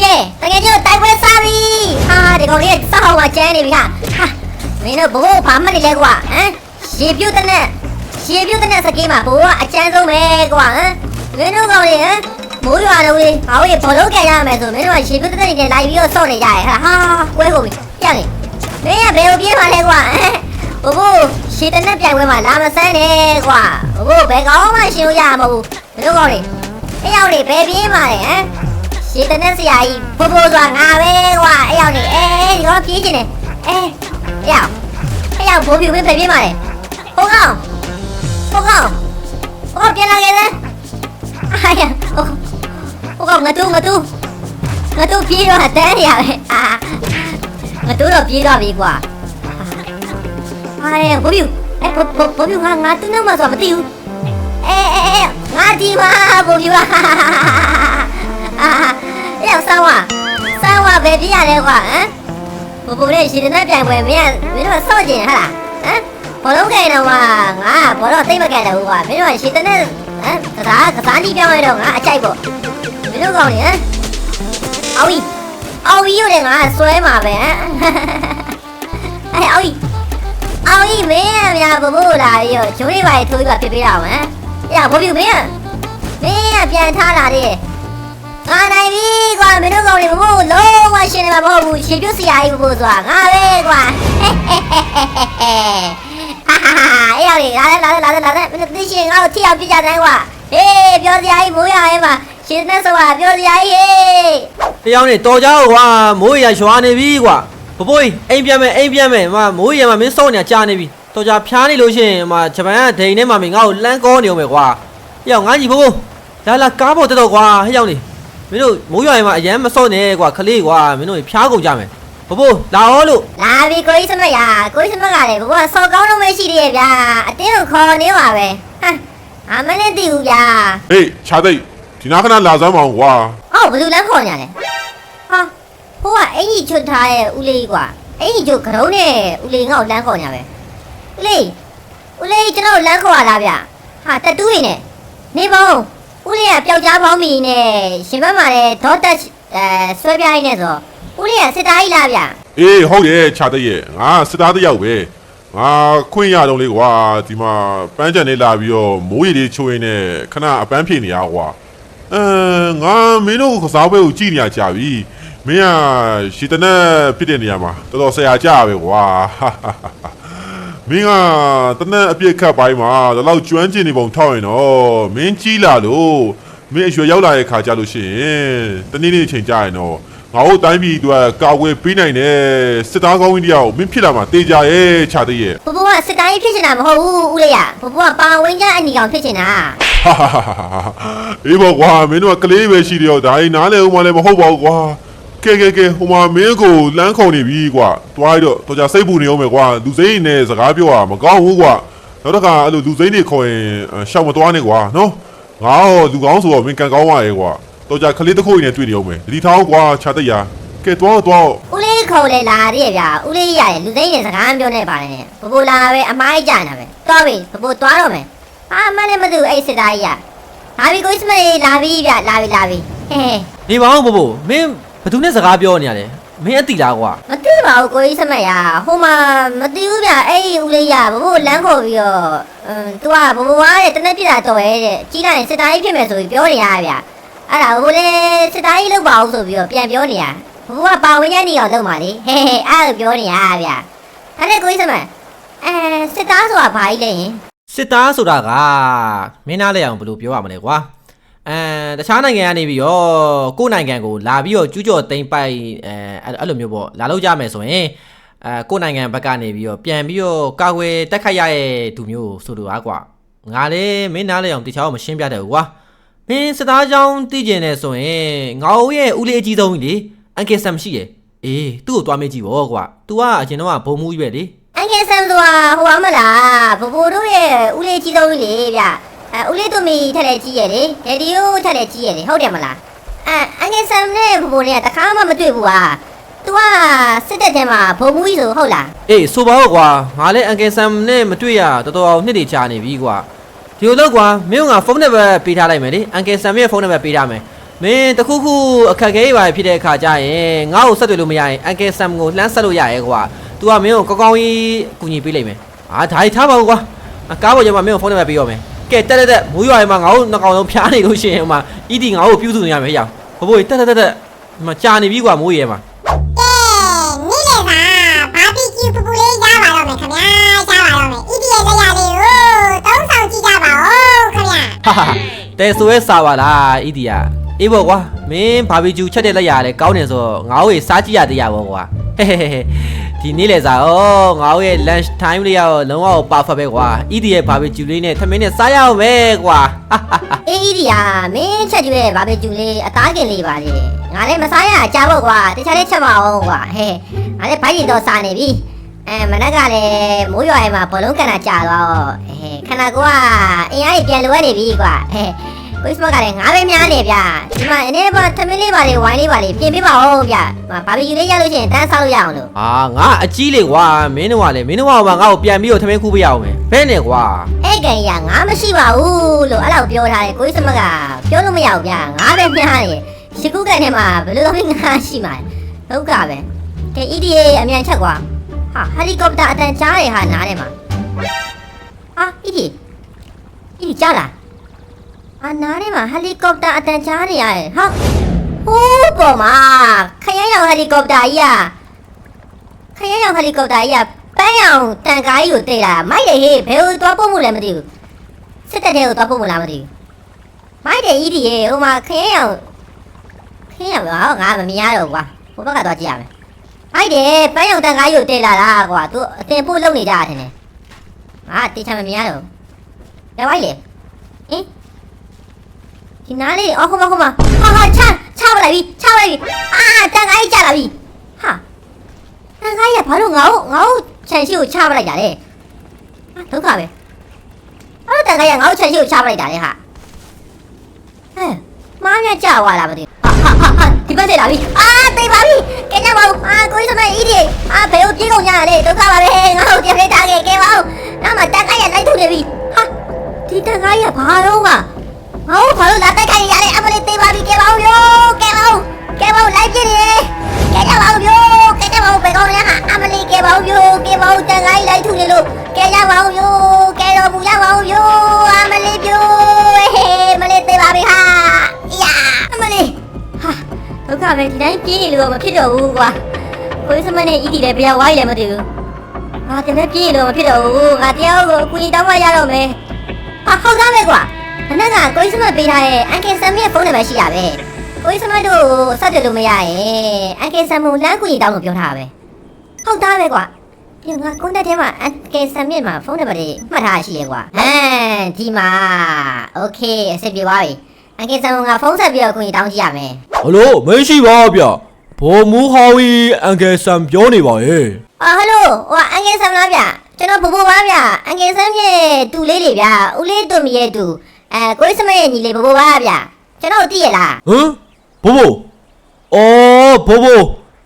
ကဲတကယ်ကျတိုက်ပွဲစားပြီဟာဒီကောင်လေးစောက်ဝါကျန်းနေပြီဟာဟာမင်းတို့ဘိုးဘာမှမနေလဲကွာဟမ်ရေပြုတ်တဲ့နဲ့ရေပြုတ်တဲ့နဲ့စကေးမှာဘိုးကအကျန်းဆုံးပဲကွာဟမ်မင်းတို့ကောင်လေးဟမ်မိုးရွာတော့လေငါတို့ဘောလုံးကန်ရမယ်ဆိုမင်းတို့ကရေပြုတ်တဲ့နဲ့လိုက်ပြီးတော့စောင့်နေကြရဲ့ဟာဟာကွဲကုန်ပြီပြနေမင်းကဘယ်လိုပြေးမှလဲကွာဟမ်ဘိုးရှည်တဲ့နဲ့ပြိုင်ပွဲမှာလာမဆန်းနဲ့ကွာဘိုးဘယ်ကောင်းမှရှင်လို့ရမှာမဟုတ်ဘူးမင်းတို့ကောင်လေးအဲ့ရောက်နေဘယ်ပြေးမှလဲဟမ် ရှင်းတဲ့ဆရာကြီးဖိုးဖိုးဆိုတာငါပဲကွာအဲ့ရောက်နေအေးဒီကောင်ပြေးချင်တယ်အေးအဲ့ရောက်အဲ့ရောက်ဘိုးပြူမင်းပဲပြေးပါလေဟုတ်ကောင်ဟုတ်ကောင်ဟုတ်ကောင်ပြန်လာခဲ့လေအာရဟုတ်ကောင်ငါတူငါတူငါတူပြေးတော့တန်းရပဲအာငါတူတော့ပြေးတော့ပြီကွာအာရဘိုးပြူအဲ့ဘိုးဘိုးဘိုးပြူငါငါတူနေမှာဆိုမသိဘူးအေးအေးအေးငါဒီမှာဘိုးပြူอ่ะအာအေးဆောင်းဝါဆောင်းဝါပဲပြရလဲကွာဟမ်ဘိုးဘိုးလေးရှင်တဲ့ပြိုင်ပွဲမင်းကမင်းတို့စော့ကျင်ဟာလားဟမ်ဘောလုံးကင်တော့ကငါဘောတော့သိမကင်တော့ကွာမင်းတို့ရှင်တဲ့ဟမ်ကစားကစားနီးပြောင်းရတော့ငါအကြိုက်ပေါ့မင်းတို့ကောင်းနေဟမ်အော်ဝီအော်ဝီရတယ်ငါဆွဲမှာပဲဟမ်အဲအော်ဝီအော်ဝီမင်းကများဘိုးဘိုးလာပြီးတော့ဂျိုးလေးပါထိုးပြီးပါပြပေးရအောင်ဟမ်အေးဘိုးပြူမင်းမင်းကပြန်ထားလာတယ် ငါနိုင်ပြီကွာမင်းတို့ကောင်တွေဘဘလုံးဝရှင်းနေမှာမဟုတ်ဘူးရှင်ပြုတ်စရာကြီးဘဘဆိုတာငါပဲကွာဟာဟာဟာအေးရောက်လေလာလေလာလေလာလေလာလေမင်းသိရှင်ငါ့ကိုထိအောင်ပြကြတယ်ကွာဟေးပြောစရာကြီးမိုးရရဲမှာရှင်နဲ့ဆိုတာပြောစရာကြီးဟေးတယောက်နဲ့တော်ကြတော့ကွာမိုးရရွာနေပြီကွာဘဘိုးအိမ်ပြန်မယ်အိမ်ပြန်မယ်မမိုးရမှာမင်းစောင့်နေတာကြာနေပြီတော်ကြဖျားနေလို့ရှိရင်မဂျပန်ကဒိန်ထဲမှာမင်းငါ့ကိုလမ်းကောနေအောင်ပဲကွာဟဲ့ရောက်ငါကြီးဘဘိုးလာလာကားပေါ်တက်တော့ကွာဟဲ့ရောက်နေ မင်းတို့မိုးရွာရင်မှာအရန်မစောင့်နဲ့ကွာခလေးကွာမင်းတို့ဖျားကုန်ကြမယ်ဘဘိုးလာဟောလို့လာပြီကိုကြီးစမရကိုကြီးစမကလည်းဘဘကစော်ကောင်းလို့မရှိသေးရဲ့ဗျာအတင်းကိုခေါ်နေပါပဲဟမ်အမနဲ့တည်ဘူးဗျာဟေးခြားသိပ်ဒီနာခဏလာစမ်းမအောင်ကွာအော်ဘယ်သူလမ်းခေါ်ညာလဲဟာဟိုကအင်ကြီးချွတ်ထားရဲ့ဦးလေးကွာအင်ကြီးချွတ်ကရုံးနဲ့ဦးလေးငါ့ကိုလမ်းခေါ်ညာပဲဦးလေးဦးလေးကျွန်တော်လမ်းခေါ်ရလားဗျဟာတက်တူးနေနဲ့နေပေါင်း ဦးလေးကပျောက်ကြားပေါင်းမီနဲ့ရှင်ဘက်မှာလည်းဒေါ်တက်အဲဆွဲပြားရင်းနဲ့ဆိုဦးလေးကစစ်သားကြီးလားဗျအေးဟုတ်ရဲ့ခြားသိပ်ရဲ့ငါစစ်သားတစ်ယောက်ပဲငါခွင့်ရတော့လေကွာဒီမှာပန်းချန်လေးလာပြီးတော့မိုးရီလေးချိုးရင်းနဲ့ခဏအပန်းဖြေနေရကွာအဲငါမင်းတို့ကစားပွဲကိုကြည့်နေရကြပြီမင်းကရှီတနက်ဖြစ်တဲ့နေရာမှာတော်တော်ဆရာကြပဲကွာ မင်းကတနက်အပြစ်ခတ်ပိုင်းမှာဒီလောက်ကျွမ်းကျင်နေပုံထောက်ရင်တော့မင်းကြီးလာလို့မင်းအရွယ်ရောက်လာတဲ့ခါကြလို့ရှိရင်တနေ့နေ့ချိန်ကြရင်တော့ငါတို့တိုင်းပြည်အတွက်ကာကွယ်ပေးနိုင်တဲ့စစ်သားကောင်းကြီးတယောက်မင်းဖြစ်လာမှာတေးကြရဲ့ခြာသေးရဲ့ဘဘကစစ်သားကြီးဖြစ်ချင်တာမဟုတ်ဘူးဦးလေးရဘဘကပါဝင်ကြအနီကောင်ဖြစ်ချင်တာဟာဟာဟာဟာအေးဘောကွာမင်းတို့ကကလေးပဲရှိတယ်ရောဒါရင်နားလဲဦးမလဲမဟုတ်ပါဘူးကွာ ကဲကဲကဲဟိုမှာမင်းကိုလမ်းခုံနေပြီကွာတွားရတော့တော်ကြစိတ်ပူနေအောင်ပဲကွာလူစိမ့်နဲ့စကားပြောတာမကောင်းဘူးကွာနောက်တစ်ခါအဲ့လိုလူစိမ့်တွေခေါ်ရင်ရှောက်မသွားနဲ့ကွာနော်ငါတော့လူကောင်းဆိုတော့မင်းကန်ကောင်းပါရဲ့ကွာတော်ကြကလေးတစ်ခုနဲ့တွေ့နေအောင်ပဲဒီထောင်းကွာခြာတရကဲတွားတွားဦးလေးခုံလေလာတည်းဗျာဦးလေးရတယ်လူသိန်းနဲ့စကားမပြောနဲ့ပါနဲ့ဘဘလာပဲအမိုင်းကြနေတာပဲသွားပြီဘဘသွားတော့မယ်အာမနဲ့မသူအဲ့စစ်သားကြီးကလာပြီကိုစမလေးလာပြီဗျလာပြီလာပြီဟဲဟဲနေပါဦးဘဘိုးမင်း ဘသူနဲ့စကားပြောနေရလဲမင်းအတိလားကွာမသိပါဘူးကိုကြီးစမရဟိုမှာမသိဘူးဗျအဲ့ဒီဦးလေးရဘဘလမ်းခေါ်ပြီးတော့အမ်သူကဘဘဝတဲ့တနေ့ပြတာတော်ရဲတဲ့ကြီးလိုက်ရင်စစ်သားကြီးဖြစ်မယ်ဆိုပြီးပြောနေရဗျအဲ့ဒါဘဘလည်းစစ်သားကြီးလုပ်ပါအောင်ဆိုပြီးတော့ပြန်ပြောနေရဘဘကပါဝင်ရနေအောင်လုပ်ပါလေဟဲဟဲအဲ့လိုပြောနေရဗျအဲ့ဒါကိုကြီးစမအဲစစ်သားဆိုတာဘာကြီးလဲယင်စစ်သားဆိုတာကမင်းနားလဲအောင်ဘယ်လိုပြောရမလဲကွာ အဲတခြားနိုင်ငံကနေပြီးတော့ကိုယ့်နိုင်ငံကိုလာပြီးတော့ကျူးကျော်သိမ်းပိုက်အဲအဲ့အဲ့လိုမျိုးပေါ့လာလို့ကြမယ်ဆိုရင်အဲကိုယ့်နိုင်ငံဘက်ကနေပြီးတော့ပြန်ပြီးတော့ကာကွယ်တက်ခတ်ရတဲ့သူမျိုးဆိုလိုတာကွာငါလည်းမင်းနားလဲအောင်တခြားကိုမရှင်းပြတတ်ဘူးကွာမင်းစစ်သားကြောင်းတည်ကျင်နေဆိုရင်ငါ့ရဲ့ဦးလေးအကြီးဆုံးကြီးလေအန်ကယ်ဆမ်ရှိရဲ့အေးသူ့ကိုတွားမေးကြည့်ပေါ့ကွာ तू ကအရင်တော့ကဘုံမူကြီးပဲလေအန်ကယ်ဆမ်ဆိုတာဟိုအမလားဘဘတို့ရဲ့ဦးလေးကြီးဆုံးကြီးလေဗျ အဲဦးလေးတို့မီထက်လက်ကြီးရလေရေဒီယိုထက်လက်ကြီးရလေဟုတ်တယ်မလားအဲအန်ကယ်ဆမ်နဲ့ဘဘနဲ့တခါမှမတွေ့ဘူးဟာ तू ကစစ်တပ်ထဲမှာဘုံမူကြီးဆိုဟုတ်လားအေးဆိုပါဦးကွာငါလည်းအန်ကယ်ဆမ်နဲ့မတွေ့ရတော်တော်နှစ်တွေကြာနေပြီကွာဒီလိုတော့ကွာမင်းကငါဖုန်းနံပါတ်ပေးထားလိုက်မယ်လေအန်ကယ်ဆမ်ရဲ့ဖုန်းနံပါတ်ပေးထားမယ်မမင်းတခုခုအခက်အခဲတွေပါဖြစ်တဲ့အခါကျရင်ငါ့ကိုဆက်သွယ်လို့မရရင်အန်ကယ်ဆမ်ကိုလှမ်းဆက်လို့ရရဲကွာ तू ကမင်းကိုကောင်းကောင်းကြီးကူညီပေးလိမ့်မယ်အာဒါကြီးထားပါဦးကွာအကားပေါ်ကျမှမင်းကိုဖုန်းနံပါတ်ပေးရောမယ်ကဲ တက်တက်တက်မူးရွာရင်မှငါ့ကိုနှကောင်လုံးဖျားနေလို့ရှိရင်ဟိုမှာ ED ငါ့ကိုပြုစုနေရမယ်ဟေ့ဘဘိုးတက်တက်တက်တက်ဒီမှာကြာနေပြီကွာမိုးရဲမှာကဲနေ့လေသာဘာဘီကျူပူပူလေးရပါတော့မယ်ခင်ဗျာရပါတော့မယ်ဣဒီရဲ့လက်ရလေးကိုသုံးဆောင်ကြည့်ကြပါဦးခင်ဗျာဟာဟာတဲဆိုရဲစာပါလား ED อ่ะအေးပေါ့ကွာမင်းဘာဘီကျူချက်တဲ့လက်ရလဲကောင်းတယ်ဆိုတော့ငါ့ကိုစားကြည့်ရသေးရပေါ့ကွာဟဲဟဲဟဲ ဒီနေ့လေစားဩငါ့ရဲ့ lunch time လေးရောလုံးဝ perfect ပဲကွာ ED ရဲ့ဘာဘီကျူလေးနဲ့ထမင်းနဲ့စားရအောင်ပဲကွာဟာဟာဟာအေးအီဒီယာမင်းချက်ကျွေးဘာပဲကျူလေးအသားကင်လေးပါလေငါလည်းမစားရအကြဖို့ကွာတခြားလေးချက်မအောင်ကွာဟဲငါလည်းဘိုက်ရင်တော့စားနေပြီအဲမနက်ကလည်းမိုးရွာရင်မှာဘောလုံးကန်တာကြာသွားတော့အဲခန္ဓာကိုယ်ကအင်အားကြီးပြန်လိုအပ်နေပြီကွာဟဲ ကိုစမကလည်းငါပဲများနေဗျဒီမှာအနေပါသမင်းလေးပါလေဝိုင်းလေးပါလေပြင်ပေးပါဦးဗျဘာဘီကျူလေးရလို့ရှိရင်တန်းစားလို့ရအောင်လို့အာငါအကြီးလေကွာမင်းတို့ကလေမင်းတို့ကမှငါ့ကိုပြန်ပြီးတော့ထမင်းခူးပေးရအောင်မယ်ဘယ်နဲ့ကွာအဲ့ကန်ကြီးကငါမရှိပါဘူးလို့အဲ့လောက်ပြောထားတယ်ကိုကြီးစမကပြောလို့မရဘူးဗျာငါပဲများနေရှိကုကန်ထဲမှာဘယ်လိုလုပ်ငါရှိမှာဒုက္ခပဲကဲ EDA အမြန်ချက်ကွာဟာဟယ်လီကော်ပတာအတန်ကြားတယ်ဟာနားထဲမှာဟာ EDA EDA ကြားလား အာနားထဲမှာဟယ်လီကော်ပတာအတန်ကြားနေရတယ်ဟာဟိုးပေါ်မှာခရမ်းရောင်ဟယ်လီကော်ပတာကြီးอ่ะခရမ်းရောင်ဟယ်လီကော်ပတာကြီးอ่ะပန်းရောင်တန်ကားကြီးကိုတိတ်လာမိုက်တယ်ဟေးဘယ်ကိုသွားပို့မှုလဲမသိဘူးစစ်တပ်ထဲကိုသွားပို့မှုလားမသိဘူးမိုက်တယ်ဤဒီရေဟိုမှာခရမ်းရောင်ခရမ်းရောင်ဟောငါမမြင်ရတော့ကွာဟိုဘက်ကသွားကြည့်ရမယ်မိုက်တယ်ပန်းရောင်တန်ကားကြီးကိုတိတ်လာတာကွာသူအတင်ပို့လုပ်နေကြတာထင်တယ်ငါတေချာမမြင်ရတော့ရပါလေဟင် ဒီနားလေးအော်ဟိုမှာဟိုမှာဟာဟာချချပါလိုက်ပြီချပါလိုက်ပြီအာတန်ကားကြီးကြလာပြီဟာတန်ခိုင်းရဘာလို့ငါ့ကိုငါ့ကိုခြံရှိကိုချပလိုက်တာလဲဟာဒုက္ခပဲအဲ့တော့တန်ခိုင်းရငါ့ကိုခြံရှိကိုချပလိုက်တာလဲဟာဟဲ့မားမြတ်ကြာသွားလားမသိဘူးဟာဟာဟာဒီဘက်တက်လာပြီအာသိပါပြီကဲကြပါဦးအာကိုကြီးစမေးဤဒီအာဘယ်ကိုပြေးကုန်ကြရလဲဒုက္ခပါပဲငါ့ကိုပြန်လေးထားခဲ့ကဲပါဦးနောက်မှတန်ခိုင်းရလိုက်ထုတ်နေပြီဟာဒီတန်ခိုင်းရဘာတော့က ငါ့ကိုဘာလို့လာတိုက်ခိုင်းရလဲအမလေးသိပါပြီကဲပါဦးယောကဲပါဦးကဲပါဦးလိုက်ပြည့်နေကဲကြပါဦးယောကဲကြပါဦးဘယ်ကောင်းလဲဟာအမလေးကဲပါဦးယောကဲပါဦးတန်ခိုင်းလိုက်ထုတ်နေလို့ကဲကြပါဦးယောကဲတော့ဘူးရပါဦးယောအမလေးပြိုဟေးမလေးသိပါပြီဟာယာအမလေးဟာဒုက္ခပဲဒီတိုင်းပြေးနေလို့မဖြစ်တော့ဘူးကွာကိုစမနဲ့ဤတီလည်းဘယ်ဝိုင်းလည်းမသိဘူးငါတကယ်ပြေးလို့မဖြစ်တော့ဘူးငါတရားကိုအကူကြီးတောင်းမှရတော့မယ်ဟာဟုတ်သားပဲကွာ ခဏကကိုစမပေးထားတဲ့အန်ကင်ဆမ်ရဲ့ဖုန်းနံပါတ်ရှိရပဲကိုစမတို့ဆက်သွယ်လို့မရရင်အန်ကင်ဆမ်ကိုလမ်းကူကြီးတောင်းလို့ပြောထားတာပဲဟုတ်သားပဲကွာဒီငါကွန်တက်ထဲမှာအန်ကင်ဆမ်ရဲ့မှာဖုန်းနံပါတ်တွေမှတ်ထားရှိရကွာဟမ်ဒီမှာโอเคအဆင်ပြေသွားပြီအန်ကင်ဆမ်ကငါဖုန်းဆက်ပြီးတော့အကူကြီးတောင်းကြည့်ရမယ် ဟလိုမရှိပါဗျဘိုမူဟော်ဝီအန်ကယ်ဆန်ပြောနေပါရဲ့ အော်ဟယ်လိုဟိုအန်ကယ်ဆမ်လားဗျကျွန်တော်ဘူဘူပါဗျအန်ကယ်ဆမ်ရဲ့တူလေးတွေဗျဦးလေးတူမီရဲ့တူ အဲကိုစမရဲ့ညီလေးဘူဘူပါဗျကျွန်တော်သိရလားဟမ်ဘိုးဘိုအော်ဘိုးဘို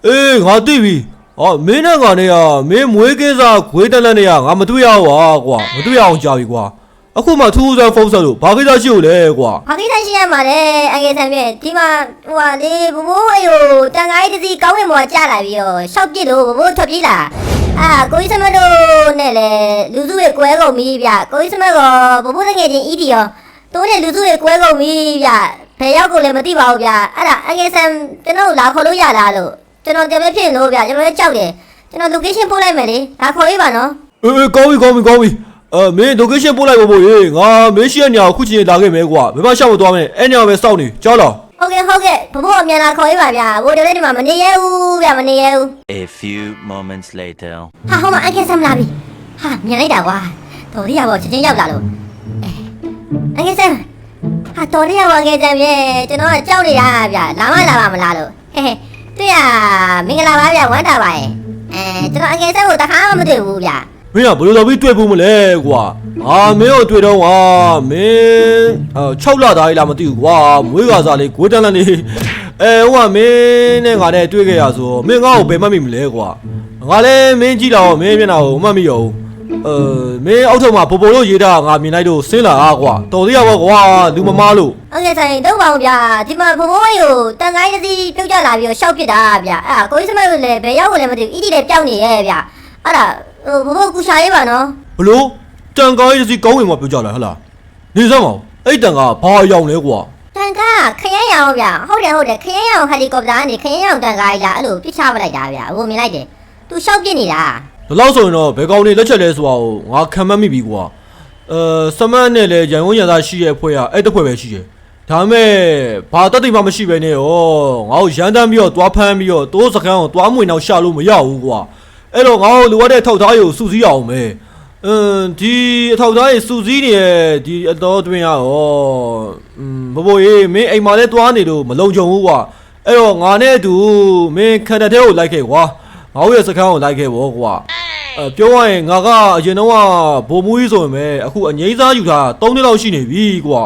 အေးငါသိပြီအော်မင်းနဲ့ကနေကမင်းမွေးကင်းစားခွေးတက်လက်နဲ့ကငါမတွေ့ရပါကွာမတွေ့ရအောင်ကြာပြီကွာအခုမှထူးဆန်းဖုန်းဆက်လို့ဘာကိစ္စရှိလို့လဲကွာဘာကိစ္စရှိရမှာလဲအန်ကယ်ဆမ်ရဲ့ဒီမှာဟိုဟာလေဘူဘူအေယိုတန်ခိုင်းတစ်စီကောင်းဝင်ပေါ်ကြာလာပြီးတော့ရှောက်ပြစ်လို့ဘူဘူထွက်ပြေးလာအာကိုစမတို့နဲ့လေလူစုရဲ့ကွဲကုန်ပြီဗျကိုစမကဘူဘူတကယ်ချင်းအီဒီရော တို့နဲ့လူစုရဲ့ကွဲကုန်ပြီဗျဘယ်ရောက်ကိုလည်းမသိပါဘူးဗျအဲ့ဒါအန်ကယ်ဆမ်ကျွန်တော်လာခေါ်လို့ရလားလို့ကျွန်တော်တမဖြစ်လို့ဗျကျွန်တော်လည်းကြောက်တယ်ကျွန်တော် location ပို့လိုက်မယ်လေဒါခေါ်ရေးပါနော်အေးအေးကောင်းပြီကောင်းပြီကောင်းပြီအဲမင်း location ပို့လိုက်ဖို့ဖို့ရေငါမင်းရှိတဲ့ညအခုချင်းလာခဲ့မယ်ကွာဘယ်မှရှောက်မသွားမနဲ့အဲ့ညပဲစောင့်နေကြောက်လားဟုတ်ကဲ့ဟုတ်ကဲ့ဘဘအမြန်လာခေါ်ရေးပါဗျဘိုးတလေးဒီမှာမနေရဘူးဗျမနေရဘူး A few moments later. ဟာဟိုမှာအန်ကယ်ဆမ်လာပြီဟာမြန်လိုက်တာကွာတော်ရရပေါ့ချင်းချင်းရောက်လာလို့ အန်ကယ်ဆမ်ဟာတော်ရရပေါ့အန်ကယ်ဆမ်ရဲ့ကျွန်တော်ကကြောက်နေတာဗျလာမလာပါမလားလို့ဟဲဟဲတွေ့ရမင်္ဂလာပါဗျဝမ်းတာပါရဲ့အဲကျွန်တော်အန်ကယ်ဆမ်ကိုတခါမှမတွေ့ဘူးဗျမင်းကဘယ်လိုလုပ်ပြီးတွေ့ဖို့မလဲကွာအာမင်းကိုတွေ့တော့ကွာမင်းအာ6လသားကြီးလားမသိဘူးကွာမွေးကစားလေးဂွေးတန်းလန်းလေးအဲဟိုကမင်းနဲ့ငါနဲ့တွေ့ခဲ့ရဆိုမင်းငါ့ကိုဘယ်မှတ်မိမလဲကွာငါလည်းမင်းကြည့်တော့မင်းမျက်နှာကိုမမှတ်မိရောဘူး အဲမင်းအောက်ထပ်မှာဘိုဘိုတို့ရေးတာငါမြင်လိုက်တော့ဆင်းလာอ่ะကွာတော်သေးရပါကွာလူမမားလို့ဟုတ်ကဲ့ဆိုင်တော့ပါဦးဗျာဒီမှာဘဘိုးကိုတန်ကိုင်းတစ်စီးပြုတ်ကြလာပြီးတော့ရှောက်ပစ်တာဗျာအဲ့ဒါကိုကြီးစမတ်ကိုလည်းဘယ်ရောက်ကိုလည်းမသိဘူးအီတီလည်းပျောက်နေရဲ့ဗျာအဲ့ဒါဟိုဘဘိုးကူရှာရေးပါနော်ဘလို့တန်ကောင်းရေးစီကောင်းဝင်မှာပြောကြလားဟလားနေစမ်းမအောင်အဲ့တန်ကဘာရောက်လဲကွာတန်ကားခရဲရောင်ဗျာဟုတ်တယ်ဟုတ်တယ်ခရဲရောင်ဟယ်လီကော်ပတာကနေခရဲရောင်တန်ကားကြီးလာအဲ့လိုပြစ်ချပလိုက်တာဗျာဟိုမြင်လိုက်တယ်သူရှောက်ပစ်နေတာ ဒီလောက်ဆိုရင်တော့ဘယ်ကောင်နေလက်ချက်လဲဆိုတာကိုငါခံမမိပြီကွာအဲစမတ်နဲ့လည်းရန်ကုန်ရန်သားရှိရဲ့ဖွဲ့ကအဲ့တစ်ဖွဲ့ပဲရှိတယ်ဒါမဲ့ဘာတတ်သိမှမရှိပဲနဲ့ဩငါ့ကိုရန်တမ်းပြီးတော့တွားဖမ်းပြီးတော့တိုးစကန်းကိုတွားမွေနောက်ရှာလို့မရဘူးကွာအဲ့တော့ငါ့ကိုလိုအပ်တဲ့ထောက်သားတွေကိုစူးစီးအောင်မယ်အင်းဒီအထောက်သားတွေစူးစီးနေတဲ့ဒီအတော်တွင်ရရောอืมဘဘိုးရေးမင်းအိမ်မှာလဲတွားနေလို့မလုံခြုံဘူးကွာအဲ့တော့ငါနဲ့အတူမင်းခန္ဓာထဲကိုလိုက်ခဲ့ကွာ ငါ့ရဲ့စကန်းကိုလိုက်ခဲ့ဗောကွာအဲပြောရရင်ငါကအရင်တော့ကဘိုလ်မူကြီးဆိုရင်ပဲအခုအငိမ့်စားယူတာ3နှစ်လောက်ရှိနေပြီကွာ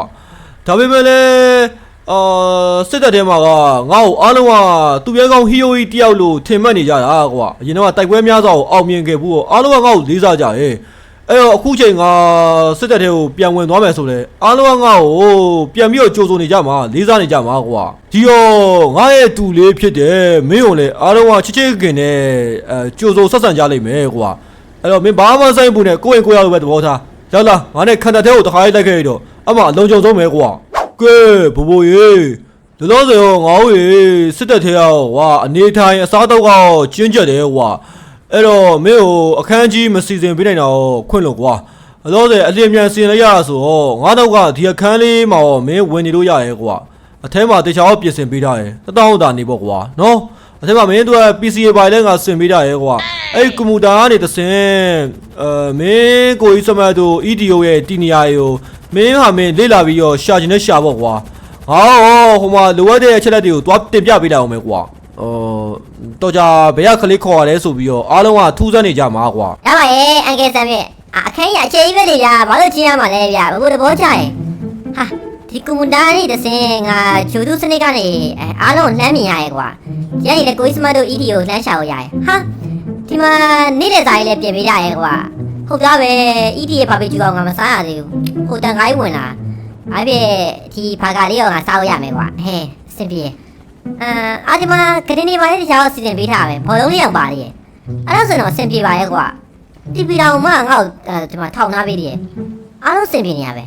ဒါပေမဲ့လည်းအာစစ်တပ်ထဲမှာကငါ့ကိုအားလုံးကသူရဲကောင်းဟီယိုကြီးတယောက်လို့ထင်မှတ်နေကြတာကွာအရင်တော့ကတိုက်ပွဲများစွာကိုအောင်မြင်ခဲ့ဘူးအားလုံးကငါ့ကိုလေးစားကြရဲ့ အဲ့တော့အခုချိန်ကစစ်တပ်ထဲကိုပြန်ဝင်သွားမယ်ဆိုလဲအားလုံးကငါ့ကိုပြန်ပြီးတော့ကြိုးစုံနေကြမှာလေးစားနေကြမှာကွာဒီရောငါရဲ့တူလေးဖြစ်တယ်မင်းကိုလည်းအားလုံးကချစ်ချစ်ခင်နဲ့အဲကြိုးစုံဆက်ဆံကြလိမ့်မယ်ကွာအဲ့တော့မင်းဘာမှစိုက်ဘူးနဲ့ကိုယ့်ရင်ကိုယ်ရလို့ပဲသဘောထားရောက်လာငါနဲ့ခန္ဓာထဲကိုတခါလေးလိုက်ခဲ့ရတော့အမှအလုံးကြုံဆုံးပဲကွာကဲဘိုးဘိုးရေဒီလိုဆိုရောငါ့ရေစစ်တပ်ထဲရောက်ဝါအနေထိုင်အစားတော့ကောကျင်းကျက်တယ်ကွာ အဲ့တော့မင်းကိုအခန်းကြီးမစီစဉ်ပေးနိုင်တော့ခွင့်လို့ကွာအတော့စေအလျင်မြန်စီရင်လိုက်ရတာဆိုတော့ငါတော့ကဒီအခန်းလေးမှာတော့မင်းဝင်နေလို့ရရဲ့ကွာအထဲမှာတခြားပြင်ဆင်ပေးထားတယ်တတောင်းတာနေပေါ့ကွာနော်အထဲမှာမင်းတို့က PCA ပိုင်းလည်းငါဆင်ပေးထားရဲ့ကွာအဲ့ကွန်ပျူတာကနေတဆင်အဲမင်းကိုကြီးစမတ်တို့ EDO ရဲ့တီနီယာကိုမင်းဟာမင်းလေ့လာပြီးတော့ရှာချင်တဲ့ရှာပေါ့ကွာဟောဟိုမှာလိုအပ်တဲ့အချက်လက်တွေကိုသွားတင်ပြပေးလိုက်အောင်မယ်ကွာ အော်တော့ကြဘယ်ကကလေးခေါ်ရလဲဆိုပြီးတော့အားလုံးကထူးဆန်းနေကြမှာကွာရပါရဲ့အန်ကယ်ဆန်ပြည့်အခန်းကြီးအခြေကြီးပဲလေဗျာဘာလို့ချင်းရမှာလဲဗျာဘဘိုးတဘောချရင်ဟာဒီကွန်ပျူတာလေးတစ်စင်ငါဂျိုတုစနစ်ကနေအဲအားလုံးလှမ်းမြင်ရရဲ့ကွာဒီကနေလည်းကိုကြီးစမတ်တို့ ED ကိုလှမ်းရှာလို့ရရဲ့ဟာဒီမှာနေတဲ့ဇာတ်ကြီးလည်းပြင်ပေးရရဲ့ကွာဟုတ်သားပဲ ED ရဲ့ဘာပဲကြည့်အောင်ငါမစားရသေးဘူးဟိုတန်ခိုင်းဝင်လာအဲ့ပြဒီဘာကာလေးတော့ငါစားလို့ရမယ်ကွာဟဲစင်ပြေ အာအာဒီမှာဂရင်းနေပါလေတခြားစီစဉ်ပေးထားမယ်ဘောလုံးလေးအောင်ပါလေအဲ့ဒါဆိုတော့အဆင်ပြေပါရဲ့ကွာ တီဗီတော်မှငါ့ကိုအဲဒီမှာထောက်ထားပေးတယ်အားလုံးစင်ပြေနေရပဲ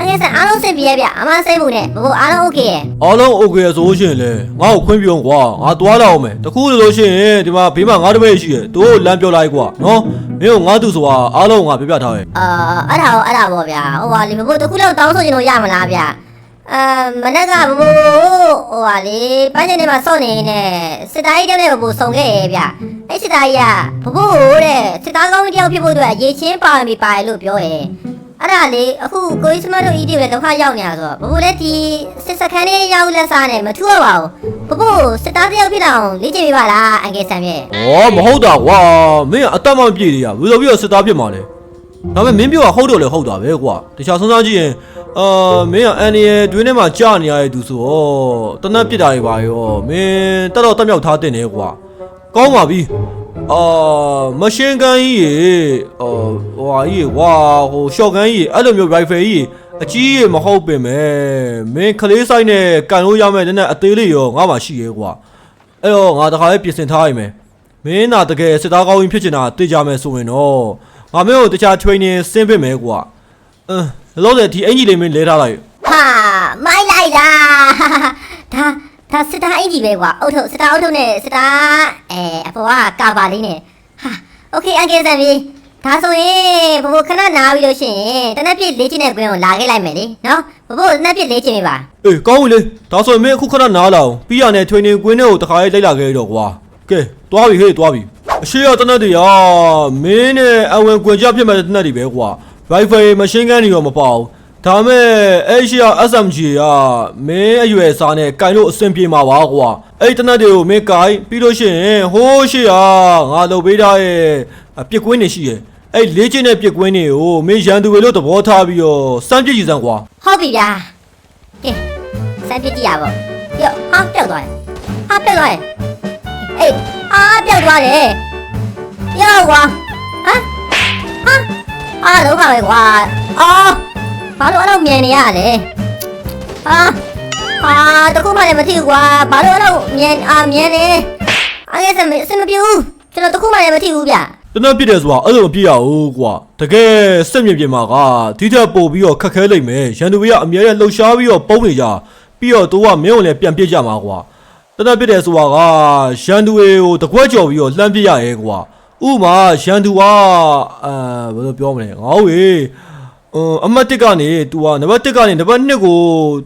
အငယ်ဆက်အားလုံးစင်ပြေရဗျအမစိတ်မှုနဲ့ဘဘအားလုံးโอเคရဲ့ အားလုံး okay ဆိုလို့ရှိရင်လေငါ့ကိုခွင့်ပြုံးကွာငါသွားတော့အောင်မယ်တခုလို့ရှိရင်ဒီမှာဘေးမှာငါတပည့်ရှိတယ်တို့လမ်းပြောလိုက်ကွာနော်မင်းကငါသူဆိုတာအားလုံးငါပြပြထားရဲ့ အာအဲ့ဒါရောအဲ့ဒါပေါ့ဗျာဟိုဟာလေဘဘတခုလောက်တောင်းဆိုချင်လို့ရမလားဗျ အာမနေ့ကဘဘဟိုဟာလေပန်းချင်နေမှာစော့နေနေစစ်သားကြီးတဲ့ဘဘစုံခဲ့ရဲ့ဗျအဲ့စစ်သားကြီးကဘဘတဲ့စစ်သားကောင်းတယောက်ဖြစ်ဖို့အတွက်ရေချင်းပါမီပါရလို့ပြောရဲ့အဲ့ဒါလေအခုကိုကြီးစမတ်တို့ ED လည်းဒုက္ခရောက်နေတာဆိုတော့ဘဘလည်းဒီစစ်စခန်းလေးရောက်လက်စားနဲ့မထူရပါဘူးဘဘစစ်သားတယောက်ဖြစ်အောင်လေ့ကျင့်ပေးပါလားအန်ကယ်ဆန်ရဲ့။ဩမဟုတ်တာကွာမင်းကအတက်မပြည့်သေးရဝီဆိုပြီးတော့စစ်သားဖြစ်မှာလေ။ဒါပေမဲ့မင်းပြောတာဟုတ်တော့လေဟုတ်တာပဲကွာ။တခြားစဉ်းစားကြည့်ရင် အာမင်းကအန်ရီရဲ့တွင်းထဲမှာကြာနေရတဲ့သူဆိုတော့တနက်ပြစ်တာတွေပါရောမင်းတက်တော့တက်မြောက်ထားတင်နေကွာ။ကောင်းပါပြီ။အာမရှင်းကန်ကြီးရေအော်ဟိုဟာကြီးဝါဟိုရှော့ကန်ကြီးအဲ့လိုမျိုး rifle ကြီးအကြီးရေမဟုတ်ပင်မဲ့မင်းကလေးဆိုင်နဲ့ကန်လို့ရမယ်တဲ့နဲ့အသေးလေးရောငါမှရှိရဲကွာ။အဲ့တော့ငါတခါလေးပြင်ဆင်ထားရမယ်။မင်းနာတကယ်စစ်သားကောင်းကြီးဖြစ်ချင်တာသိကြမယ်ဆိုရင်တော့ငါမင်းကိုတခြား training ဆင်းပေးမယ်ကွာအင်း လောလောဆယ်ဒီအင်ကြီးလေးမင်းလဲထားလိုက် ဟာမိုင်းလိုက်တာဒါဒါစစ်သားအင်ကြီးပဲကွာအုတ်ထုတ်စစ်သားအုတ်ထုတ်နဲ့စစ်သားအဲအပေါ်ကကာဗာလေးနဲ့ဟာโอเคအန်ကယ်ဆန်ပြီဒါဆိုရင်ဘဘခဏနားပြီးလို့ရှိရင်တနက်ပြည့်လေးချင်းတဲ့ကွင်းကိုလာခဲ့လိုက်မယ်လေနော်ဘဘတနက်ပြည့်လေးချင်းပြီပါ အေးကောင်းပြီလေဒါဆိုရင်မင်းအခုခဏနားလာအောင်ပြီးရတဲ့ training ကွင်းထဲကိုတခါလေးလိုက်လာခဲ့တော့ကွာကဲသွားပြီဟေးသွားပြီအရှိရတနက်တွေကမင်းနဲ့အဝင်ကွင်ကြဖြစ်မဲ့တနက်တွေပဲကွာ Wi-Fi machine gun တွေရောမပေါ့ဒါမဲ့အဲ့ရှိရ SMG ကမင်းအရွယ်စားနဲ့ကင်လို့အဆင်ပြေမှာပါကွာအဲ့တနက်တွေကိုမင်းကင်ပြီးလို့ရှိရင်ဟိုးရှိရငါလုပ်ပေးထားရဲ့အပြစ်ကွင်းနေရှိရဲ့အဲ့လေးချင်းတဲ့ပြစ်ကွင်းတွေကိုမင်းရန်သူတွေလို့သဘောထားပြီးတော့စမ်းပြစ်ကြည့်စမ်းကွာဟုတ်ပြီဗျာကဲစမ်းပြစ်ကြည့်ရပါဦးယောဟာပြောက်သွားတယ်ဟာပြောက်သွားတယ်အေးဟာပြောက်သွားတယ်ယောကွာဟမ် အာဒုက္ခပဲကွာအာဘာလို့အဲ့လိုမြန်နေရလဲအာအာတခုမှလည်းမသိဘူးကွာဘာလို့အဲ့လိုမြန်အာမြန်နေအဲ့ဒါစမစမပြူကျွန်တော်တခုမှလည်းမသိဘူးဗျတနက်ပြစ်တယ်ဆိုတာအဲ့လိုမပြစ်ရဘူးကွာတကယ်စက်မြင့်ပြင်မှာကဒီထက်ပို့ပြီးတော့ခက်ခဲလိမ့်မယ်ရန်သူတွေကအများကြီးလှုပ်ရှားပြီးတော့ပုံနေကြပြီးတော့တို့ကမင်းကိုလည်းပြန်ပြစ်ကြမှာကွာတနက်ပြစ်တယ်ဆိုတာကရန်သူတွေကိုတကွက်ကြော်ပြီးတော့လှမ်းပြစ်ရရဲကွာ ဥပမာရန်သူကအာဘယ်လိုပြောမလဲငါ့ဝေအမ်အမတ်တစ်ကနေ तू ကနံပါတ်1ကနေနံပါတ်2ကို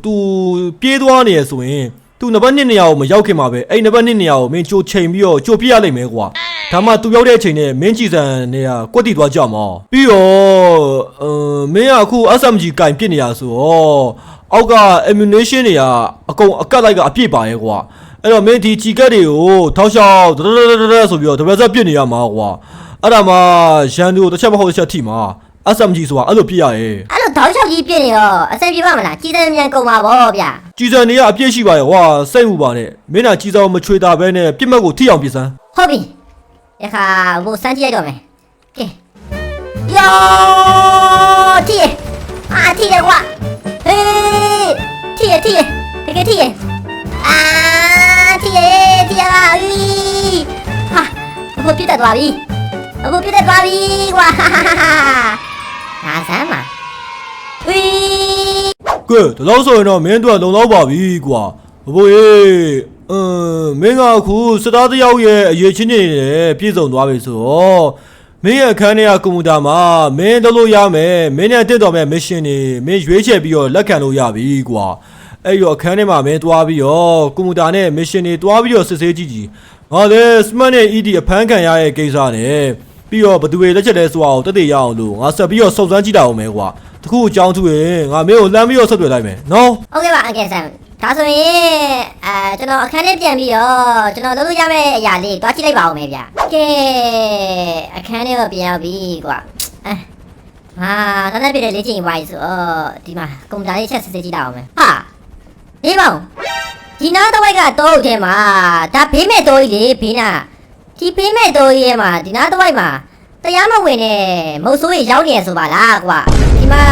तू ပြေးသွားနေရဆိုရင် तू နံပါတ်2နေရာကိုမရောက်ခင်မှာပဲအဲ့နံပါတ်2နေရာကိုမင်းကြိုချိန်ပြီးတော့ကြိုပြစ်ရလိမ့်မယ်ကွာဒါမှ तू ရောက်တဲ့အချိန်နဲ့မင်းကြည်စံနေရာကွက်တီသွားကြမှာပြီးတော့အမ်မင်းကအခု SMG ကင်ပြစ်နေရဆိုတော့အောက်က ammunition တွေကအကုန်အကတ်လိုက်ကအပြည့်ပါရဲ့ကွာ အဲ့တော့မင်းဒီချီကက်တွေကိုထောက်လျှောက်ဒဒဒဒဒဆိုပြီးတော့တပတ်ဆက်ပြစ်နေရမှာကွာအဲ့ဒါမှရန်သူကိုတစ်ချက်မဟုတ်တစ်ချက်ထိမှာ SMG ဆိုတာအဲ့လိုပြစ်ရရဲ့အဲ့လိုတောက်လျှောက်ကြီးပြည့်နေရောအဆင်ပြေပါမလားကြီးတယ်မြန်ကုန်ပါဗောဗျာကြည်စံနေရအပြည့်ရှိပါရဲ့ဟွာစိတ်မှုပါနဲ့မင်းနာကြည်စံကိုမချွေတာပဲနဲ့ပြစ်မှတ်ကိုထိအောင်ပြစ်စမ်းဟုတ်ပြီရခါဘိုစမ်းကြည့်လိုက်တော့မယ်ကဲယောတီးအာတီးတယ်ကွာဟေးတီးရတီးရတကယ်တီးရအာ တီးရတီးရပါပြီဟာဘိုပြတ်တက်သွားပြီဘိုပြတ်တက်သွားပြီကွာဟာဟာဟာဟာစမ်းပါဝီကဲဒီလောက်ဆိုရင်တော့မင်းတို့ကလုံလောက်ပါပြီကွာဘဘိုးရေအမ်မင်းကအခုစတားတစ်ယောက်ရဲ့အရေးချင်းနေတယ်ပြည့်စုံသွားပြီဆိုတော့မင်းရဲ့အခန်းထဲကကွန်ပျူတာမှာမင်းလုပ်လို့ရမယ်မင်းနဲ့တက်တော်မဲ့မစ်ရှင်တွေမင်းရွေးချယ်ပြီးတော့လက်ခံလို့ရပြီကွာ အဲ့ရောအခန်းထဲမှာပဲတွားပြီးတော့ကွန်ပျူတာနဲ့မစ်ရှင်တွေတွားပြီးတော့စစ်ဆေးကြည့်ကြည့်ငါလည်းစမတ်နဲ့ ED အဖမ်းခံရတဲ့ကိစ္စနဲ့ပြီးတော့ဘသူတွေလက်ချက်လဲဆိုတာကိုတသက်ရအောင်လို့ငါဆက်ပြီးတော့စုံစမ်းကြည့်တာအောင်ပဲကွာတခုအကြောင်းသူရင်ငါမင်းကိုလမ်းပြီးတော့ဆက်သွယ်လိုက်မယ်နော်ဟုတ်ကဲ့ပါအန်ကယ်ဆန်ဒါဆိုရင်အဲကျွန်တော်အခန်းထဲပြန်ပြီးတော့ကျွန်တော်လုပ်လို့ရမယ့်အရာလေးတွားကြည့်လိုက်ပါအောင်မယ်ဗျကဲအခန်းထဲတော့ပြန်ရောက်ပြီကွာအဲဟာတနက်ပြည့်တဲ့လေ့ကျင့်ဝိုင်းဆိုတော့ဒီမှာကွန်ပျူတာလေးချက်စစ်စစ်ကြည့်တာအောင်မယ်ဟာ ဒီမောင်ဒီနားတစ်ဝိုက်ကတော့အုပ်ထဲမှာဒါဘေးမဲ့တော့ကြီးလေဘေးနာဒီဘေးမဲ့တော့ကြီးရဲ့မှာဒီနားတစ်ဝိုက်မှာတရားမဝင်တဲ့မုတ်ဆိုးကြီးရောက်နေရဆိုပါလားကွာဒီမှာ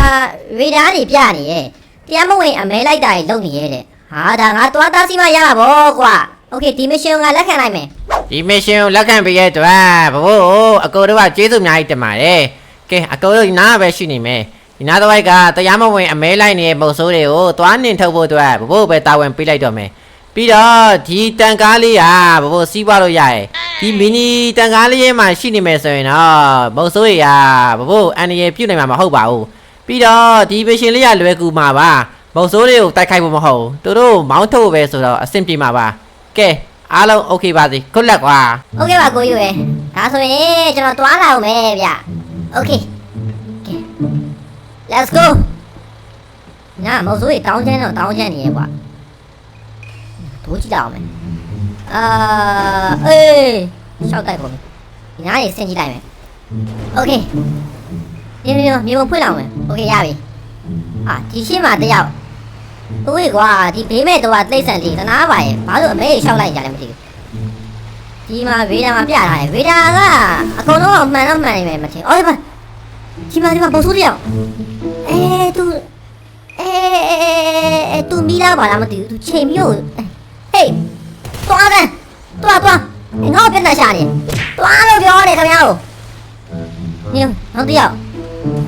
ရေဒါတွေပြနေရဲ့ တရားမဝင်အမဲလိုက်တာကြီးလုပ်နေရဲတဲ့ဟာဒါငါသွားသားစီမရမှာဗောကွာโอเคဒီမရှင်ကိုငါလက်ခံလိုက်မယ် ဒီမရှင်ကိုလက်ခံပေးရတဲ့အတွက်ဘဘို့အကိုတို့ကကျေးဇူးအများကြီးတင်ပါတယ်ကဲအကိုတို့ဒီနားပဲရှိနေမယ် ဒီနားတစ်ဝိုက်ကတရားမဝင်အမဲလိုက်နေတဲ့ပုံစိုးတွေကိုသွားနှင်ထုတ်ဖို့အတွက်ဘဘို့ပဲတာဝန်ပေးလိုက်တော့မယ်ပြီးတော့ဒီတန်ကားလေးဟာဘဘို့စီးပွားလို့ရတယ်ဒီမီနီတန်ကားလေးရဲ့မှာရှိနေမယ်ဆိုရင်တော့ပုံစိုးတွေဟာဘဘို့အန်ရည်ပြုတ်နိုင်မှာမဟုတ်ပါဘူးပြီးတော့ဒီဗီရှင်လေးကလွယ်ကူမှာပါပုံစိုးတွေကိုတိုက်ခိုက်ဖို့မဟုတ်သူတို့မောင်းထုတ်ပဲဆိုတော့အဆင်ပြေမှာပါကဲအားလုံး okay ပါစေခွတ်လက်ကွာ OK ပါကိုကြီးရယ်ဒါဆိုရင်ကျွန်တော်သွားလာအောင်မယ်ဗျ OK ကဲ Let's go ညာမဆိုးရတောင်းချမ်းတော့တောင်းချမ်းနေရကွာတို့ကြည့်တော့မယ်အာအေးရှောက်တိုက်ပုံညာနေဆင်းကြည့်လိုက်မယ် Okay ဒီမျိုးမြေပုံဖွင့်အောင်မယ် Okay ရပြီအာဒီရှင်းမှာတယောက်တို့ရကွာဒီဘေးမဲ့တော့တိတ်ဆန်လေးသနာပါရဲ့ဘာလို့အမေရှောက်လိုက်ကြလဲမသိဘူးဒီမှာဗေဒာမှာပြထားတယ်ဗေဒာကအကုန်လုံးမှန်တော့မှန်နေမယ်မထင်အော်ဒီပါ ဒီမှာဒီမှာပုံစိုးတယောက်အဲသူအဲအဲသူမီလာပါလားမသိဘူးသူချိန်ပြီးတော့ဟေးသွားတယ်သွားသွားငါ့ကိုပြန်လာရှာနေသွားလို့ပြောတယ်ခင်ဗျားကိုညနောက်တယောက်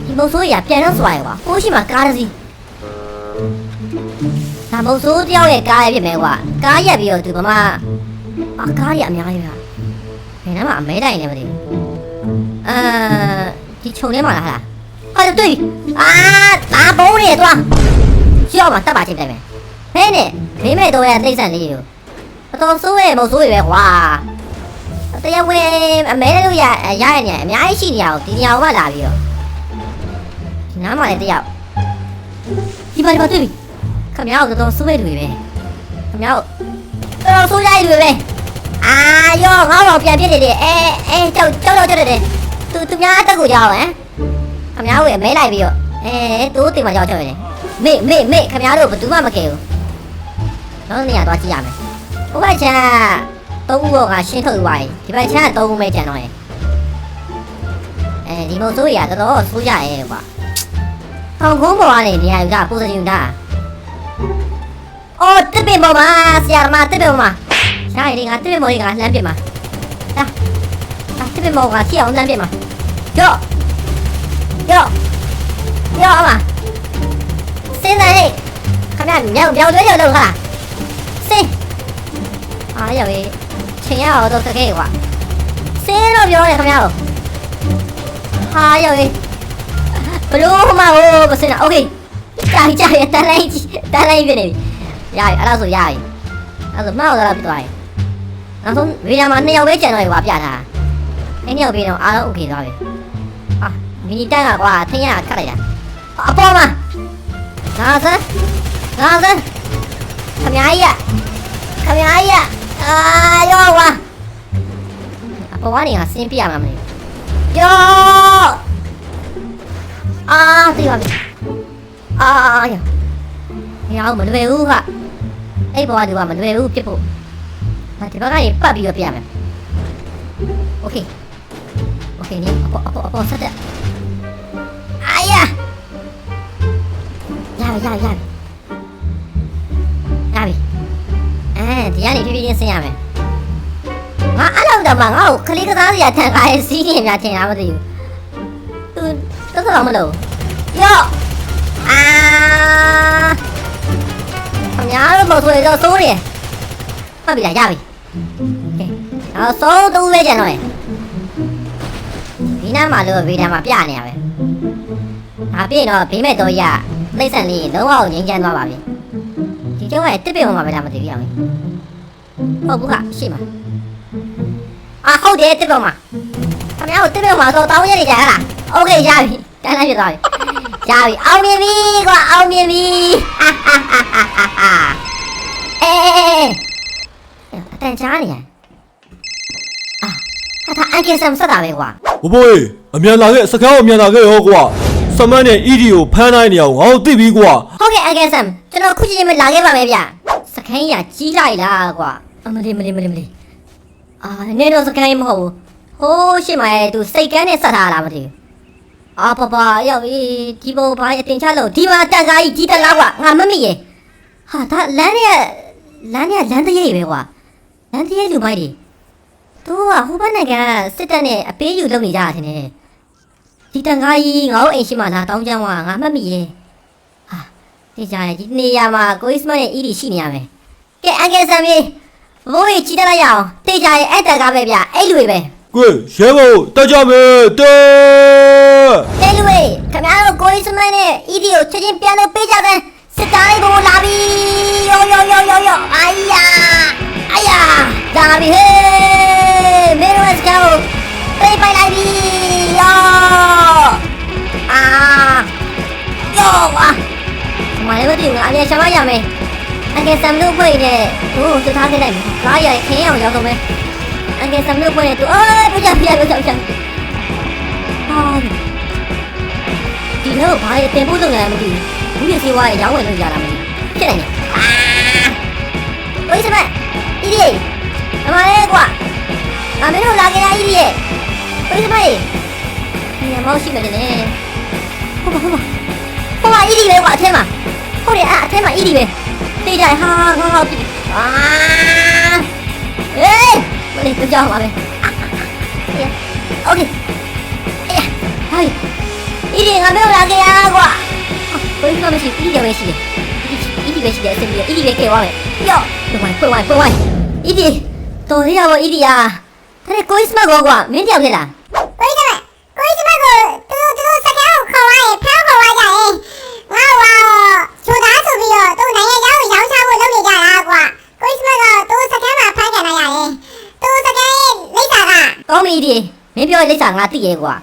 ဒီပုံစိုးကြီးကပြန်တော့စွာရကွာဟိုးရှိမှာကားတစ်စီးဒါမဟုတ်ဆိုးတယောက်ရဲ့ကားရဖြစ်မယ်ကွာကားရက်ပြီးတော့သူဗမာအကားရအများကြီးပါဘယ်နှမှာအမဲတိုင်လည်းမသိဘူးအာ ဒီခြုံထဲမှာလားဟာလားဟာတွေ့ပြီအာဒါဘုံနေသွားကြောက်မှာတက်ပါချင်းတယ်မယ်ဟဲ့နဲ့ဘေးမဲ့တော့ရတိတ်ဆန်လေးကိုအတော်ဆိုးရဲ့မဟုတ်ဆိုးရဲ့ပဲကွာတရားဝင်အမဲလို့ရရရနေအများကြီးရှိနေရအောင်ဒီနေရာကလာပြီးတော့ဒီနားမှာလည်းတယောက်ဒီပါဒီပါတွေ့ပြီခမရောက်တော့စိုးရတွေပဲခမရောက်တော့စိုးရတွေပဲအာယောငါ့ဘောပြန်ပြစ်နေတယ်အဲအဲကြောက်ကြောက်တော့ကြောက်တယ် သူသူများတက်ကိုကြောက်ဟမ်ခမရောက်ဝယ်မဲလိုက်ပြီးတော့အဲတူတင်မှာကြောက်ကြောက်တယ်မေမေမေခမရောက်တို့ဘယ်သူမှမကယ်ဘူးတော့နေရာတော့ကြည့်ရမယ်ဟိုဘက်ချမ်းသုံးဦးကရှင်းထုတ်သွားပြီဒီဘက်ချမ်းသုံးဦးပဲကျန်တော့ရင်အဲဒီမုံဆိုးရတော်တော်ဆိုးကြရဲကွာထောင်ကုန်းပေါ်ကနေနေရာယူတာပိုစယူတာအော်တစ်ပင်ပေါ်မှာဆရာမတစ်ပင်ပေါ်မှာရှားရီငါတစ်ပင်ပေါ်ကြီးကလှမ်းပြမှာလာအာတစ်ပင်ပေါ်ကစီအောင်လှမ်းပြမှာ ယော့ယော့ယော့အမစင်းနေခမမြောက်မြောက်တွေးရတော့ခါစင်းအားရပြီချိန်ရအောင်တော့တကယ်ကွာစင်းတော့ပြောတယ်ခမတို့ဟာရပြီဘလို့မဟုတ်မစင်းโอเคကြာကြာရတန်းလိုက်တန်းလိုက်ပြနေပြီရပြီအဲ့ဒါဆိုရပြီအဲ့ဒါဆိုမောက်တော့ပြသွားပြီနောက်ဆုံးဗီဒီယိုမှာနှစ်ယောက်ပဲကျန်တော့ရွာပြတာအဲ့နှစ်ယောက်ပြီးတော့အားလုံးโอเคသွားပြီအာ မီနီတန်းကကွာထင်းရခတ်လိုက်တာအပေါ်မှာနာစမ်းနာစမ်းခမကြီးရခမကြီးရအာရောကွာအပေါ်ကနေကဆင်းပြရမှာမလို့ယောအာသိပါပြီအာယောရောမလွယ်ဘူးဟာအဲ့ပေါ်ကဒီကမလွယ်ဘူးပြစ်ဖို့ဒါဒီဘက်ကနေပတ်ပြီးတော့ပြရမယ်โอเคโอเคนี่အပေါ်အပေါ်အပေါ်ဆက်တဲ့အာ ရပြီရပြီရပြီရပြီအဲဒီကနေဖြည်းဖြည်းချင်းဆင်းရမယ်ငါအဲ့လောက်တော့မှငါ့ကိုခလေးကစားစရာထန်ခါရဲ့စီးရင်များထင်တာမသိဘူးသူတော်တော်မလို့ယောအာအများတို့မဆိုရတော့စိုးနေဟုတ်ပြီလားရပြီကဲနောက်ဆုံးတူပဲကျန်တော့ရင်ဒီနားမှာလို့ဗီဒီယိုမှာပြနေရပဲဒါပြည့်တော့ဘေးမဲ့တော့ရ 内山里龙王人间老话病，你叫我系特别问毛病，那么这个样的，好不好？是嘛？啊，好的，这边嘛，他们要这边话说到我这里来了，OK，下雨，下雨，下雨，下雨，奥秘秘，我奥秘秘，哈哈哈哈哈哈！哎哎哎哎，在家里。那他安全什么时打给我？我不会，明天打给，十天明天打给我， ဟာဟာဟာဟာအေးအတန်ချားနေရအာဟာဒါအန်ကင်ဆမ်ဆက်တာပဲကွာဘဘွေးအမြန်လာခဲ့စကားကိုအမြန်လာခဲ့ရောကွာစမန်းနဲ့ ED ကိုဖမ်းနိုင်နေအောင်ငါတို့သိပြီကွာဟုတ်ကဲ့အန်ကယ်ဆမ်ကျွန်တော်ခုချိန်ချင်းမလာခဲ့ပါမယ်ဗျစခိုင်းရကြီးလိုက်လားကွာအမလေးမလေးမလေးမလေးအာနေတော့စခိုင်းမဟုတ်ဘူးဟိုးရှေ့မှာရဲ့သူစိတ်ကန်းနဲ့ဆက်ထားတာမသိဘူးအာပပရောက်ပြီဒီဘုံဘာအတင်ချလို့ဒီမှာတန်ကားကြီးကြီးတလားကွာငါမမိရဲ့ဟာဒါလမ်းရဲ့လမ်းရဲ့လမ်းတရေပဲကွာလမ်းတရေလူမိုက်တွေသူကဟိုဘက်နိုင်ငံကစစ်တပ်နဲ့အပေးယူလုပ်နေကြတာထင်တယ် ဒီတန်ကားကြီးငါ့အိမ်ရှိမှလာတောင်းကြမ်းသွားငါမမိရဲ့ဟာဒီကြရဲ့ဒီနေရာမှာကိုအစ်မနဲ့အီဒီရှိနေရမယ်ကဲအန်ကယ်ဆမ်ကြီးဘိုးကြီးကြည့်တတ်လိုက်ရအောင်တေကြရဲ့အဲ့တက်ကပဲဗျအဲ့လူတွေပဲကွေရဲဘော်တက်ကြမယ်တဲအဲ့လူတွေခင်ဗျားတို့ကိုအစ်မနဲ့အီဒီကိုချက်ချင်းပြန်လို့ပေးကြတဲ့စစ်သားလေးဘိုးလာပြီယောယောယောယောယောအိုင်ယာအိုင်ယာလာပြီဟေးမေရိုစကောပေးပိုင်လိုက်ပြီ ယောအာယောဝါမလေးမသိဘူးငါအမြဲရှာမရမယ်အငယ်ဆမ်လို့ဖွင့်နေဟိုသူထားခဲ့လိုက်မယ်။ဘာရခင်းအောင်ရောက်တော့မယ်။အငယ်ဆမ်လို့ဖွင့်နေသူအော်ပြပြပြပြပြဟာဒီတော့ဘာရတင်ဖို့လုပ်နေလဲမသိဘူး။ဘူးရစီဝါရရောင်းဝင်လို့ရတာမသိဘူး။ဖြစ်နေတယ်။အာဝိစမအီဒီအမလေးကွာ။အမေတို့လာကြတာအီဒီရဲ့ဝိစမကြီး ဒီမောင်ရှိမယ်လေ။ဟုတ်ပါဟုတ်ပါ။ဟိုကအီဒီပဲကွာအထဲမှာဟုတ်တယ်အထဲမှာအီဒီပဲ။ တေးကြဟာငါငါပြီအာအေးမလေးကြောက်ပါပဲโอเคအေးဟိုင်းဒီဒီငါပြောလာကြရကွာဘယ်လိုမရှိဒီကြပဲရှိတယ်ဒီဒီပဲရှိတယ်အစင်ပြီးဒီပဲကဲသွားမယ်ယောပွိုင်းပွိုင်းပွိုင်းဒီဒီတော်ရရပါဒီဒီယာဒါကိုစ်မကောကွာမင်းတယောက်ဖြစ်လား ကကောင်းပြီဒီမင်းပြောတဲ့လိပ်စာငါသိရဲကွာ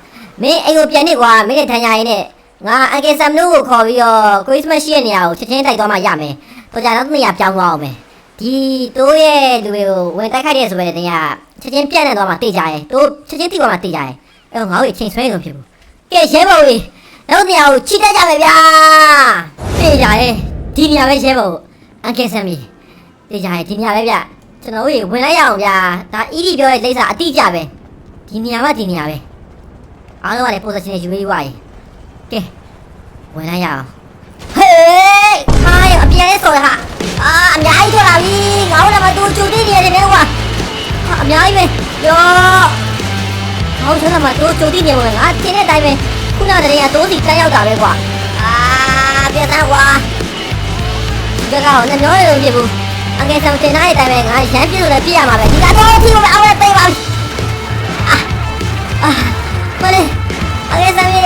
မင်းအိမ်ကိုပြန်နေကွာမင်းနဲ့ထန်ရရင်နဲ့ငါအန်ကယ်ဆမ်လို့ကိုခေါ်ပြီးတော့ခရစ်စမတ်ရှိတဲ့နေရာကိုချက်ချင်းတိုက်သွားမှရမယ်တော့ကြတော့နေရာပြောင်းသွားအောင်မယ်ဒီတို့ရဲ့လူတွေကိုဝင်တိုက်ခိုက်တဲ့ဆိုပဲတင်ရချက်ချင်းပြန့်နေသွားမှတေးကြရဲတို့ချက်ချင်းတိသွားမှတေးကြရဲအဲ့တော့ငါတို့အချိန်ဆွဲရုံဖြစ်ဘူးကဲရဲဘော်ကြီးနောက်နေရာကိုချိတက်ကြမယ်ဗျာတေးကြရဲဒီနေရာပဲရဲဘော်အန်ကယ်ဆမ်ကြီးတေးကြရဲဒီနေရာပဲဗျ ကျွန်တော်တို့ဝင်လိုက်ရအောင်ဗျာဒါအီဒီပြောတဲ့လိပ်စာအတိအကျပဲဒီနေရာကဒီနေရာပဲအားလုံးကလည်း position ယူပြီးွားရင်ကဲဝင်လိုက်ရအောင်ဟေးဟာရအပြန်လေးဆိုရဟာအာအများကြီးထွက်လာပြီငါတို့ကမှတူချူတိနေရတယ်ကွာအများကြီးပဲယောငါတို့ကမှတူချူတိနေမှာငါတင်းတဲ့အတိုင်းပဲခုနကတည်းကတိုးစီတက်ရောက်တာပဲကွာအာပြန်သားကွာဒီကောင်နဲ့ပြောရလို့ပြဘူး အငယ်ဆောင်တင်ထားတဲ့အတိုင်းပဲငါရမ်းပြလို့လည်းပြရမှာပဲဒီကတော့အထီးကိုပဲအောက်ရသိပါပြီအာအာမလေးအငယ်ဆောင်ကြီး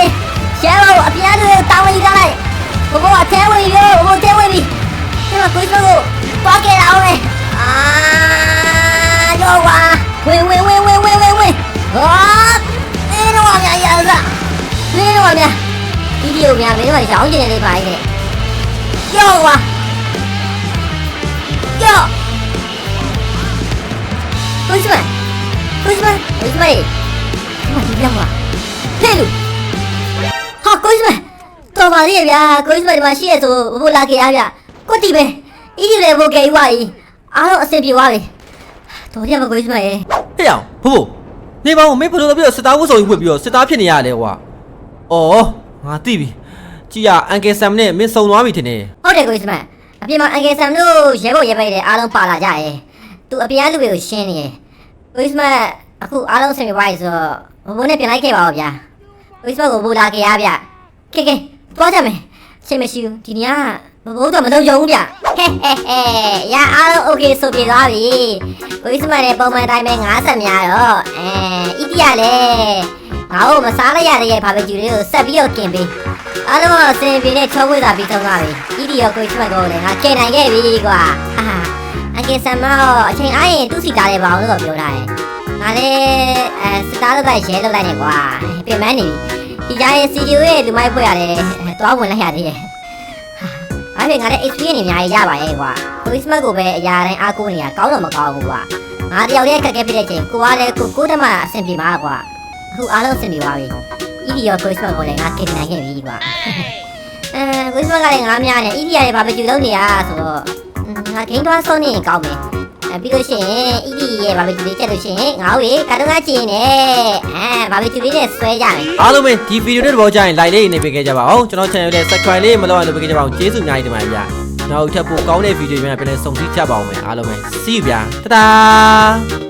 ရဲဘော်အပြားတွေတောင်းဝင်ကြလိုက်ဘဘအထဲဝင်ရောဘဘထဲဝင်ပြီဒီမှာကိုကြီးတို့ပွားကြရအောင်လေအာရောကွာဝင်ဝင်ဝင်ဝင်ဝင်ဝင်ဝင်ဟာအေးတော့အများကြီးအစားနေတော့အများဒီဒီကိုများမင်းတို့ရောင်းကျင်နေလေးပါလေရောကွာ ရောကိုကြီးမကိုကြီးမကိုကြီးမလေးမဒီပြောင်းလာဟဲ့လူဟာကိုကြီးမတော်ပါလေဗျာကိုကြီးမဒီမှာရှိရဆိုဘိုးလာကြရဗျကိုတီပဲအီးလေဘိုးကေဝါကြီးအားလုံးအဆင်ပြေသွားပြီတော်ရမကိုကြီးမရေဟေ့အောင်ဖိုးဖိုးနေပါဦးမင်းဘယ်လိုလုပ်ပြီးတော့စစ်သားဝတ်စုံကြီးဝတ်ပြီးတော့စစ်သားဖြစ်နေရလဲကွာအော်ငါသိပြီကြည်ရအန်ကယ်ဆမ်နဲ့မင်းစုံသွားပြီထင်တယ်ဟုတ်တယ်ကိုကြီးမအ ပြင်မှာအင်္ဂေဆမ်တို့ရဲဘော်ရဲပိုက်တွေအားလုံးပါလာကြရဲ့သူအပြင်အလူတွေကိုရှင်းနေရဲ့ကိုကြီးမအခုအားလုံးအဆင်ပြေသွားပြီဆိုတော့ဘဘိုးနဲ့ပြင်လိုက်ခဲ့ပါဦးဗျာကိုကြီးမကိုဘိုးလာကြရဗျကဲကဲသွားကြမယ်ချိန်မရှိဘူးဒီနေ့က မဘိုးတော့မလုံးကြဘူးဗျဟဲ့ဟဲ့ဟဲ့ရအားလုံး okay ဆိုပြေသွားပြီခရစ်မတ်နဲ့ပုံမှန်အတိုင်းပဲ90များတော့အဲအီတီကလည်းငါ့ကိုမစားလိုက်ရတဲ့ဘာဘီကျူလေးကိုဆက်ပြီးတော့กินပေးအားလုံးကစင်ပြေနဲ့ချောဝေးတာပြီးတော့ပါပြီအီတီရောခရစ်မတ်ကိုလည်းငါကယ်နိုင်ခဲ့ပြီကွာအာအကင်ဆမ်မောအချိန်အားရင်သူ့စီတားတယ်ပါအောင်လို့ပြောထားတယ်ငါလည်းအဲစတားလုပ်လိုက်ရဲလုပ်လိုက်နေကွာပြင်ပန်းနေပြီဒီကြားရဲ့ studio ရဲ့လူမိုက်ဖွဲ့ရတယ်တွားဝင်လိုက်ရသေးတယ် အားဖြင့်ငါလည်း experience အများကြီးရပါရဲ့ကွာ။ Christmas ကိုပဲအရာတိုင်းအားကိုးနေရကောင်းတော့မကောင်းဘူးကွာ။ငါတယောက်တည်းခက်ခဲဖြစ်တဲ့ချိန်ကိုကလည်းကိုကိုတမအဆင်ပြေမှာကွာ။အခုအားလုံးအဆင်ပြေပါပြီ။ဤဒီရော Christmas ကိုလည်းငါကင်နိုင်ခဲ့ပြီကွာအဲ Christmas ကလည်းငါများနေဤဒီရတယ်ဘာပဲကြည့်လို့နေရဆိုတော့ငါဂိမ်းသွားဆုံးနေရင်ကောင်းမယ်အဲ ပြီးလို့ရှိရင်ဤဒီရဲ့ဘာပဲကြည့်လေးချက်လို့ရှိရင်ငါ့ဝေကာတော့ကကြည့်နေအဲဘာပဲကြည့်လေးနဲ့ဆွဲကြမယ်အားလုံးပဲဒီဗီဒီယိုတဲ့သဘောကျရင် like လေးနေပေးခဲ့ကြပါအောင်ကျွန်တော် channel လေး subscribe လေးမလုပ်အောင်လုပ်ပေးခဲ့ကြပါအောင်ကျေးဇူးအများကြီးတင်ပါတယ်ဗျာနောက်ထပ်ပိုကောင်းတဲ့ဗီဒီယိုများပြန်လည်ဆုံစည်းကြပါအောင်မယ်အားလုံးပဲ see you ဗျာတဒါ